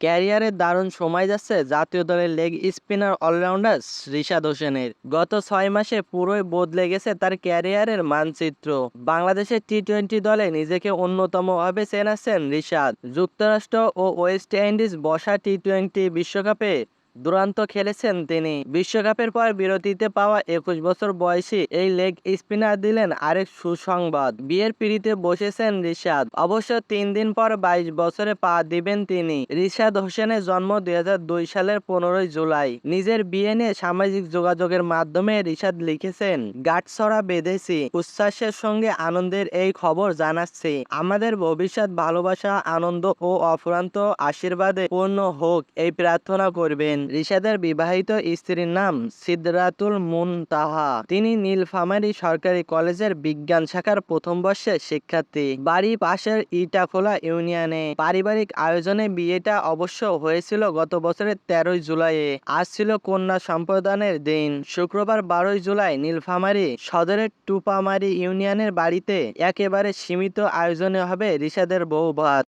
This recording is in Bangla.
ক্যারিয়ারের দারুণ সময় যাচ্ছে জাতীয় দলের লেগ স্পিনার অলরাউন্ডার রিশাদ হোসেনের। গত ছয় মাসে পুরোই বদলে গেছে তার ক্যারিয়ারের মানচিত্র। বাংলাদেশের টি টোয়েন্টি দলে নিজেকে অন্যতম ভাবে চেনাচ্ছেন রিশাদ। যুক্তরাষ্ট্র ও ওয়েস্ট ইন্ডিজ বসা টি টোয়েন্টি বিশ্বকাপে দুরান্ত খেলেছেন তিনি। বিশ্বকাপের পর বিরতিতে পাওয়া একুশ বছর বয়সী এই লেগ স্পিনার দিলেন আরেক সুসংবাদ। বিয়ের পিড়িতে বসেছেন রিশাদ। অবশ্য তিন দিন পর বাইশ বছরে পা দিবেন তিনি। রিশাদ হোসেনের জন্ম দুই হাজার দুই সালের পনেরোই জুলাই। নিজের বিয়ে নিয়ে সামাজিক যোগাযোগের মাধ্যমে রিশাদ লিখেছেন, গাঁটছড়া বেঁধেছি, উচ্ছ্বাসের সঙ্গে আনন্দের এই খবর জানাচ্ছি। আমাদের ভবিষ্যৎ ভালোবাসা, আনন্দ ও অফুরান্ত আশীর্বাদে পূর্ণ হোক, এই প্রার্থনা করবেন। রিশাদের বিবাহিত স্ত্রীর নাম সিদরাতুল মুনতাহা। তিনি নীলফামারী সরকারি কলেজের বিজ্ঞান শাখার প্রথম বর্ষের শিক্ষার্থী। বাড়ি পাশের ইটাখোলা ইউনিয়নে পারিবারিক আয়োজনে বিয়েটা অবশ্য হয়েছিল গত বছরের তেরোই জুলাইয়ে। আজ ছিল কন্যা সম্প্রদানের দিন। শুক্রবার বারোই জুলাই নীলফামারী সদরের টুপামারি ইউনিয়নের বাড়িতে একেবারে সীমিত আয়োজনে হবে রিশাদের বউ ভাত।